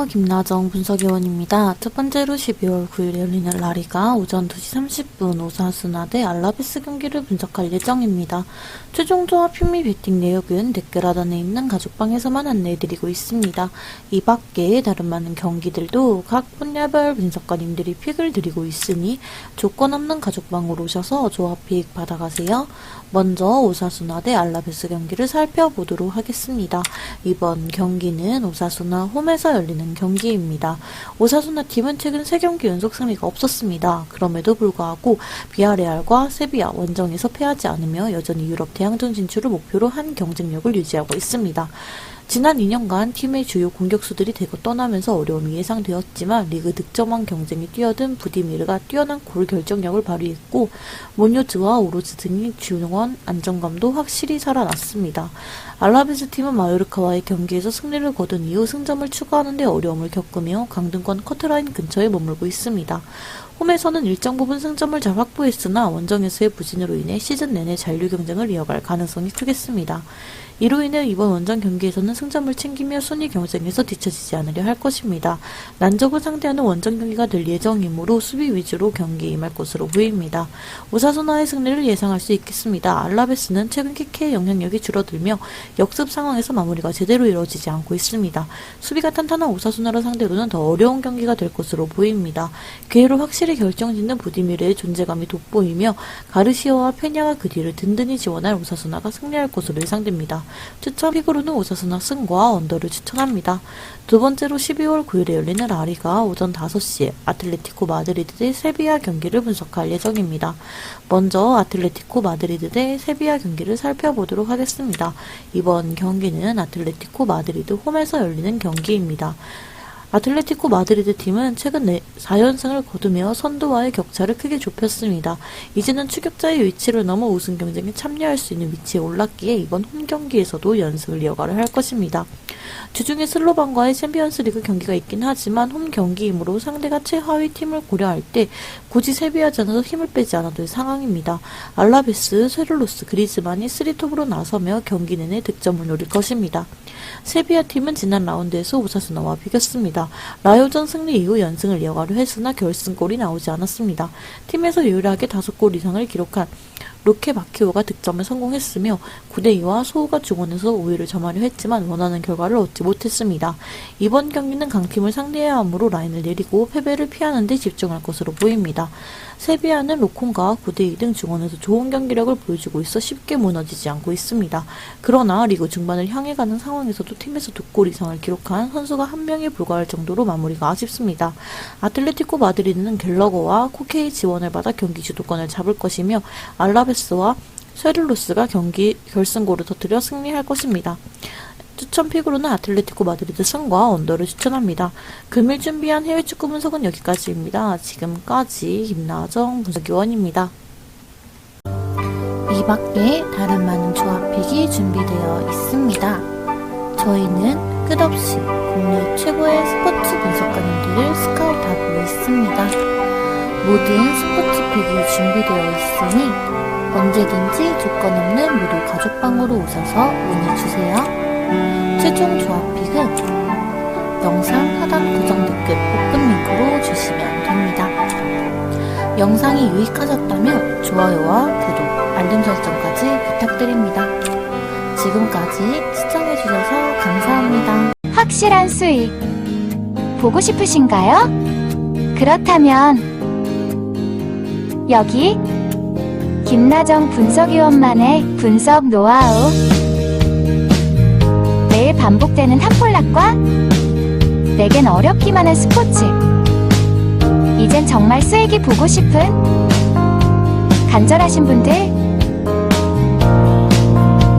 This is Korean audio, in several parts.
안녕하세요. 김나정 분석위원입니다. 첫 번째로 12월 9일 열리는 라리가 오전 2시 30분 오사수나 대 알라베스 경기를 분석할 예정입니다. 최종 조합 핀미 배팅 내역은 댓글 하단에 있는 가족방에서만 안내해드리고 있습니다. 이 밖에 다른 많은 경기들도 각 분야별 분석가님들이 픽을 드리고 있으니 조건 없는 가족방으로 오셔서 조합 픽 받아가세요. 먼저 오사수나 대 알라베스 경기를 살펴보도록 하겠습니다. 이번 경기는 오사수나 홈에서 열리는 경기입니다. 오사수나 팀은 최근 3경기 연속 승리가 없었습니다. 그럼에도 불구하고 비아레알과 세비야 원정에서 패하지 않으며 여전히 유럽 대항전 진출을 목표로 한 경쟁력을 유지하고 있습니다. 지난 2년간 팀의 주요 공격수들이 대거 떠나면서 어려움이 예상되었지만 리그 득점왕 경쟁에 뛰어든 부디미르가 뛰어난 골 결정력을 발휘했고 모뇨즈와 오로즈 등의 중원 안정감도 확실히 살아났습니다. 알라베스 팀은 마요르카와의 경기에서 승리를 거둔 이후 승점을 추가하는 데 어려움을 겪으며 강등권 커트라인 근처에 머물고 있습니다. 홈에서는 일정 부분 승점을 잘 확보했으나 원정에서의 부진으로 인해 시즌 내내 잔류 경쟁을 이어갈 가능성이 크겠습니다. 이로 인해 이번 원정 경기에서는 승점을 챙기며 순위 경쟁에서 뒤처지지 않으려 할 것입니다. 난적을 상대하는 원정 경기가 될 예정이므로 수비 위주로 경기에 임할 것으로 보입니다. 오사소나의 승리를 예상할 수 있겠습니다. 알라베스는 최근 키케의 영향력이 줄어들며 역습 상황에서 마무리가 제대로 이루어지지 않고 있습니다. 수비가 탄탄한 오사소나를 상대로는 더 어려운 경기가 될 것으로 보입니다. 기회로 확실히 결정짓는 부디미르의 존재감이 돋보이며 가르시오와 페냐가 그 뒤를 든든히 지원할 오사소나가 승리할 것으로 예상됩니다. 추천 픽으로는 오사수나 승과 언더를 추천합니다. 두 번째로 12월 9일에 열리는 라리가 오전 5시에 아틀레티코 마드리드 대 세비야 경기를 분석할 예정입니다. 먼저 아틀레티코 마드리드 대 세비야 경기를 살펴보도록 하겠습니다. 이번 경기는 아틀레티코 마드리드 홈에서 열리는 경기입니다. 아틀레티코 마드리드 팀은 최근 4연승을 거두며 선두와의 격차를 크게 좁혔습니다. 이제는 추격자의 위치를 넘어 우승 경쟁에 참여할 수 있는 위치에 올랐기에 이번 홈 경기에서도 연승을 이어가려 할 것입니다. 주중에 슬로반과의 챔피언스 리그 경기가 있긴 하지만 홈 경기이므로 상대가 최하위 팀을 고려할 때 굳이 세비하지 않아도 힘을 빼지 않아도 될 상황입니다. 알라베스, 세룰로스, 그리즈만이 3톱으로 나서며 경기 내내 득점을 노릴 것입니다. 세비야 팀은 지난 라운드에서 오사스나와 비겼습니다. 라요전 승리 이후 연승을 이어가려 했으나 결승골이 나오지 않았습니다. 팀에서 유일하게 5골 이상을 기록한 로케 마키오가 득점에 성공했으며 9대2와 소우가 중원에서 우위를 점하려 했지만 원하는 결과를 얻지 못했습니다. 이번 경기는 강팀을 상대해야 하므로 라인을 내리고 패배를 피하는 데 집중할 것으로 보입니다. 세비야는 로콘과 9대2 등 중원에서 좋은 경기력을 보여주고 있어 쉽게 무너지지 않고 있습니다. 그러나 리그 중반을 향해 가는 상황에서도 팀에서 두 골 이상을 기록한 선수가 한 명에 불과할 정도로 마무리가 아쉽습니다. 아틀레티코 마드리드는 갤러거와 코케이 지원을 받아 경기 주도권을 잡을 것이며 알라베 스와 쉐를로스가 경기 결승골을 터뜨려 승리할 것입니다. 추천 픽으로는 아틀레티코 마드리드 승과 언더를 추천합니다. 금일 준비한 해외 축구 분석은 여기까지입니다. 지금까지 김나정 분석위원입니다. 이 밖에 다른 많은 조합픽이 준비되어 있습니다. 저희는 끝없이 국내 최고의 스포츠 분석가님들을 스카우트하고 있습니다. 모든 스포츠픽이 준비되어 있으니 언제든지 조건 없는 무료 가족방으로 오셔서 문의주세요. 최종 조합픽은 영상 하단 고정 댓글 오픈 링크로 주시면 됩니다. 영상이 유익하셨다면 좋아요와 구독, 알림 설정까지 부탁드립니다. 지금까지 시청해주셔서 감사합니다. 확실한 수익 보고 싶으신가요? 그렇다면 여기 김나정 분석위원만의 분석 노하우. 매일 반복되는 탑폴락과 내겐 어렵기만 한 스포츠. 이젠 정말 수익이 보고 싶은 간절하신 분들.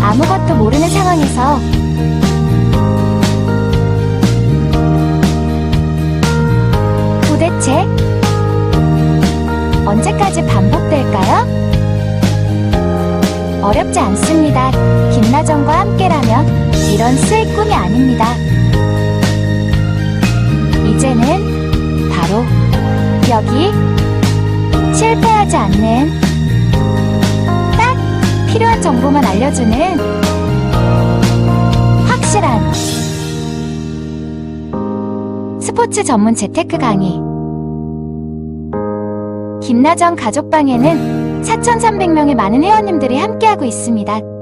아무것도 모르는 상황에서 도대체 김나정과 함께라면 이런 수익 꿈이 아닙니다. 이제는 바로 여기 실패하지 않는 딱 필요한 정보만 알려주는 확실한 스포츠 전문 재테크 강의. 김나정 가족방에는 4,300명의 많은 회원님들이 함께하고 있습니다.